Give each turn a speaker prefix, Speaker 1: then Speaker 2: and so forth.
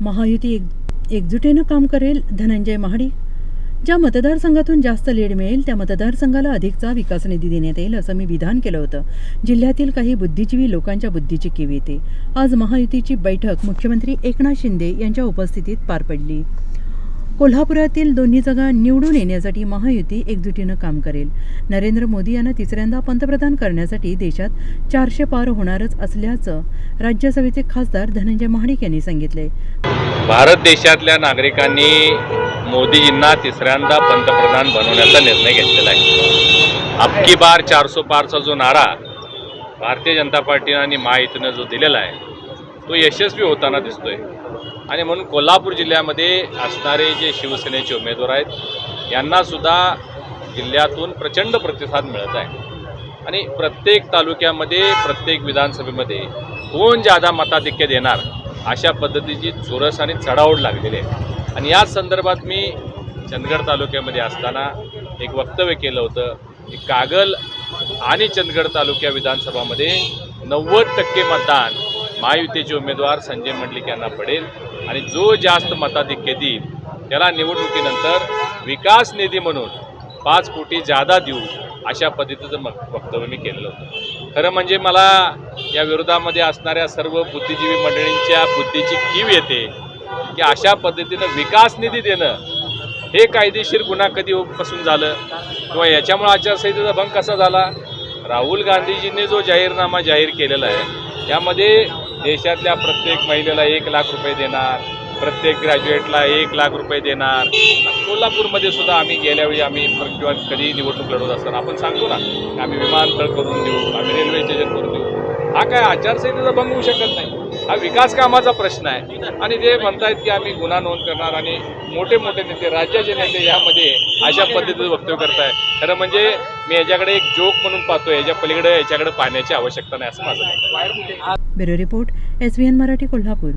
Speaker 1: महायुती एक एकजुटीनं काम करेल धनंजय महाडिक. ज्या मतदारसंघातून जास्त लीड मिळेल त्या मतदारसंघाला अधिकचा विकास निधी देण्यात येईल असं मी विधान केलं होतं. जिल्ह्यातील काही बुद्धिजीवी लोकांच्या बुद्धीची कीव येते. आज महायुतीची बैठक मुख्यमंत्री एकनाथ शिंदे यांच्या उपस्थितीत पार पडली. कोल्हापुरातील दोन्ही जागा निवडून येण्यासाठी महायुती एकजुटीनं काम करेल. नरेंद्र मोदी यांना तिसऱ्यांदा पंतप्रधान करण्यासाठी देशात चारशे पार होणारच असल्याचं राज्यसभेचे खासदार धनंजय महाडिक यांनी सांगितले
Speaker 2: भारत देशातल्या नागरिकांनी मोदीजींना तिसऱ्यांदा पंतप्रधान बनवण्याचा निर्णय घेतलेला आहे. अबकी बार चारसो पारचा जो नारा भारतीय जनता पार्टीनं आणि महायुतीनं जो दिलेला आहे तो यशस्वी होताना दिसतोय. आणि म्हणून कोल्हापूर जिल्ह्यामध्ये असणारे जे शिवसेनेचे उमेदवार आहेत यांनासुद्धा जिल्ह्यातून प्रचंड प्रतिसाद मिळत आहे. आणि प्रत्येक तालुक्यामध्ये प्रत्येक विधानसभेमध्ये कोण जादा मताधिक्य देणार अशा पद्धतीची चोरस आणि चढाओढ लागलेली आहे. आणि याच संदर्भात मी चंदगड तालुक्यामध्ये असताना एक वक्तव्य केलं होतं की कागल आणि चंदगड तालुक्या विधानसभामध्ये नव्वद टक्के मतदान महायुतीचे उमेदवार संजय मंडलिक यांना पडेल. आणि जो जास्त मताधिक्य देईल त्याला निवडणुकीनंतर विकास निधी म्हणून पाच कोटी जादा देऊ अशा पद्धतीचं मग वक्तव्य मी केलेलं होतं. खरं म्हणजे मला या विरोधामध्ये असणाऱ्या सर्व बुद्धिजीवी मंडळींच्या बुद्धीची कीव येते की अशा पद्धतीनं विकास निधी देणं हे कायदेशीर गुन्हा कधीपासून झालं? किंवा याच्यामुळे आचारसंहितेचा भंग कसा झाला? राहुल गांधीजींनी जो जाहीरनामा जाहीर केलेला आहे त्यामध्ये देशातल्या प्रत्येक महिलेला एक लाख रुपये देणार प्रत्येक ग्रॅज्युएटला एक लाख रुपये देणार. कोल्हापूरमध्ये सुद्धा आम्ही गेल्यावेळी आम्ही किंवा कधी निवडणूक लढवत असताना आपण सांगतो ना आम्ही विमानतळ करून देऊ आम्ही रेल्वे स्टेशन करून देऊ. हा काय आचारसंहितेचा भंग होऊ शकत नाही. हा विकास कामाचा प्रश्न आहे. आणि ते म्हणतायत की आम्ही गुन्हा नोंद करणार आणि मोठे मोठे नेते राज्याचे नेते यामध्ये अशा पद्धतीचं वक्तव्य करताय खरं म्हणजे मी याच्याकडे एक जोक म्हणून पाहतो याच्या पलीकडे याच्याकडे पाहण्याची आवश्यकता नाही असं माझं
Speaker 1: bureau report S V N Marathi Kolhapur.